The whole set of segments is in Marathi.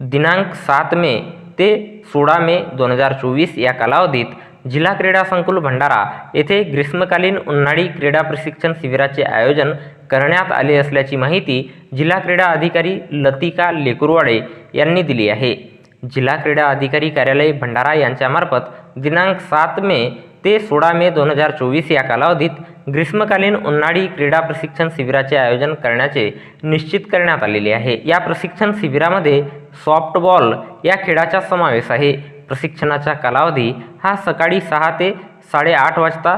दिनांक सात मे ते सोळा मे दोन हजार चोवीस या कालावधीत जिल्हा क्रीडा संकुल भंडारा येथे ग्रीष्मकालीन उन्हाळी क्रीडा प्रशिक्षण शिबिराचे आयोजन करण्यात आले असल्याची माहिती जिल्हा क्रीडा अधिकारी लतिका लेकुरवाडे यांनी दिली आहे. जिल्हा क्रीडा अधिकारी कार्यालय भंडारा यांच्यामार्फत दिनांक सात मे ते सोळा मे दोन हजार चोवीस या कालावधीत ग्रीष्मकालीन उन्हाळी क्रीडा प्रशिक्षण शिबिराचे आयोजन करण्याचे निश्चित करण्यात आलेले आहे. या प्रशिक्षण शिबिरामध्ये सॉफ्टबॉल या खेळाचा समावेश आहे. प्रशिक्षणाचा कालावधी हा सकाळी सहा ते साडेआठ वाजता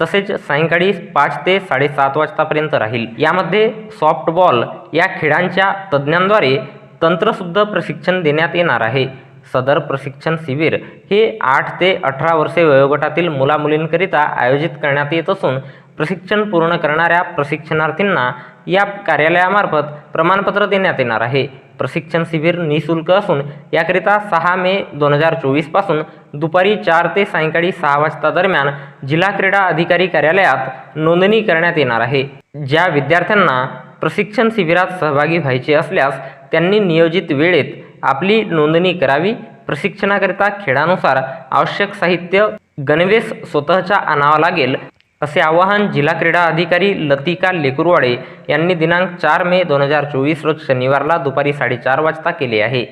तसेच सायंकाळी पाच ते साडेसात वाजतापर्यंत राहील. यामध्ये सॉफ्टबॉल या खेळांच्या तज्ज्ञांद्वारे तंत्रशुद्ध प्रशिक्षण देण्यात येणार आहे. सदर प्रशिक्षण शिबिर हे आठ ते अठरा वर्षे वयोगटातील मुलामुलींकरिता आयोजित करण्यात येत असून प्रशिक्षण पूर्ण करणाऱ्या प्रशिक्षणार्थींना या कार्यालयामार्फत प्रमाणपत्र देण्यात येणार आहे. प्रशिक्षण शिबिर निशुल्क असून याकरिता सहा मे दोन हजार चोवीसपासून दुपारी चार ते सायंकाळी सहा वाजता दरम्यान जिल्हा क्रीडा अधिकारी कार्यालयात नोंदणी करण्यात येणार आहे. ज्या विद्यार्थ्यांना प्रशिक्षण शिबिरात सहभागी व्हायचे असल्यास त्यांनी नियोजित वेळेत आपली नोंदणी करावी. प्रशिक्षणाकरिता खेळानुसार आवश्यक साहित्य गणवेश स्वतःच्या आणावा लागेल. असे आवाहन जिल्हा क्रीडा अधिकारी लतिका लेकुरवाडे यांनी दिनांक चार मे दोन हजार चोवीस रोज शनिवारला दुपारी साडेचार वाजता केले आहे.